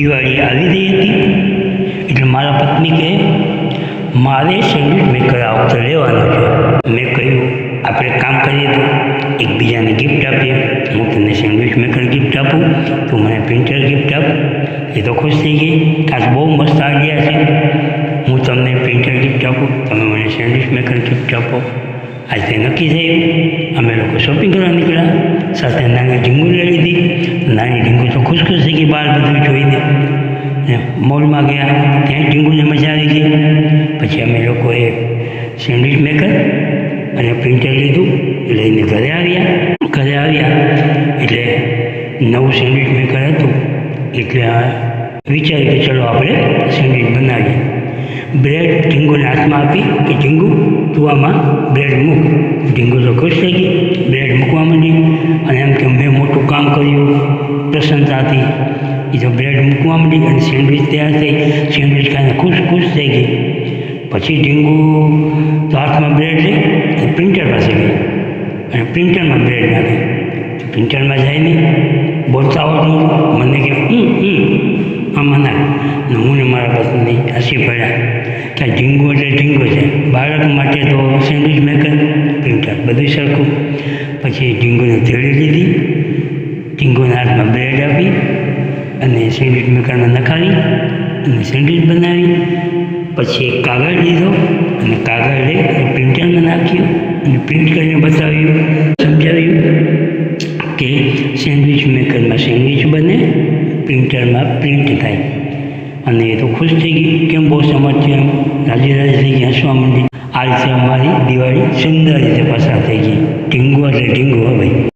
દિવાળી આવી રહી હતી એટલે મારા પત્ની કહે મારે સંગીત મેકર આવતો રહેવાનો છે મેં કહ્યું આપણે કામ કરીએ તો એકબીજાને ગિફ્ટ આપીએ હું તને સેન્ડવિચ મેકર ગિફ્ટ આપું તું મને પ્રિન્ટર ગિફ્ટ આપ એ તો ખુશ થઈ ગઈ કાચ બહુ મસ્ત આઈડિયા છે હું તમને પ્રિન્ટર ગિફ્ટ આપું તમે મને સેન્ડવિચ મેકર ગિફ્ટ આપો આજે નક્કી થયું અમે લોકો શોપિંગ કરવા નીકળ્યા સાથે નાની ઢીંગુ લઈ લીધી નાની ઢીંગુ તો ખુશ ખુશ થઈ ગઈ બહાર બધું જોઈને મોલમાં ગયા ત્યાં ટીંગુને મજા આવી ગઈ પછી અમે લોકોએ સેન્ડવિચ મેકર અને પ્રિન્ટર લીધું લઈને ઘરે આવ્યા ઘરે આવ્યા એટલે નવું સેન્ડવિચ મેકર હતું એટલે વિચાર્યું કે ચલો આપણે સેન્ડવિચ બનાવીએ બ્રેડ ઢીંગુને હાથમાં આપી કે ઢીંગુ તું આમાં બ્રેડ મૂક ઢીંગુ તો ખુશ થઈ ગઈ બ્રેડ મૂકવા માંડી અને એમ કે મેં મોટું કામ કર્યું પ્રસન્નતાથી इजो ब्रेड मुकुआमली एंड सैंडविच तैयार थे जे अमेरिका खुश खुश से गए પછી ડીંગુ આતમાં બેઠી અને પિંકે પાસે ગઈ અને પિંકે મને એટલે ના કે પિંકે માં જાય ને બોલતા હું મને કે હમ હમ આમના ન હું મારા બસને કશી ભયા કે ડીંગુ એટલે ડીંગુ જ બાળક માટે તો સેન્ડવિચ મેકર પિંકે બધી સારું પછી ડીંગુને તેડી લીધી ડીંગુ આતમાં બેડ આવી સિગરેટ મેકરમાં નખાવી અને સેન્ડવીચ બનાવી પછી એક કાગળ લીધો અને કાગળ લઈ પ્રિન્ટરમાં નાખ્યું અને પ્રિન્ટ કરીને બતાવ્યું સમજાવ્યું કે સેન્ડવીચ મેકરમાં સેન્ડવીચ બને પ્રિન્ટરમાં પ્રિન્ટ થાય અને એ તો ખુશ થઈ ગઈ કેમ બહુ સમજ છે એમ રાજી રાજી થઈ ગયા હસવા માંડી આ રીતે અમારી દિવાળી સુંદર રીતે પસાર થઈ ગઈ ઢીંગો એટલે ઢીંગો ભાઈ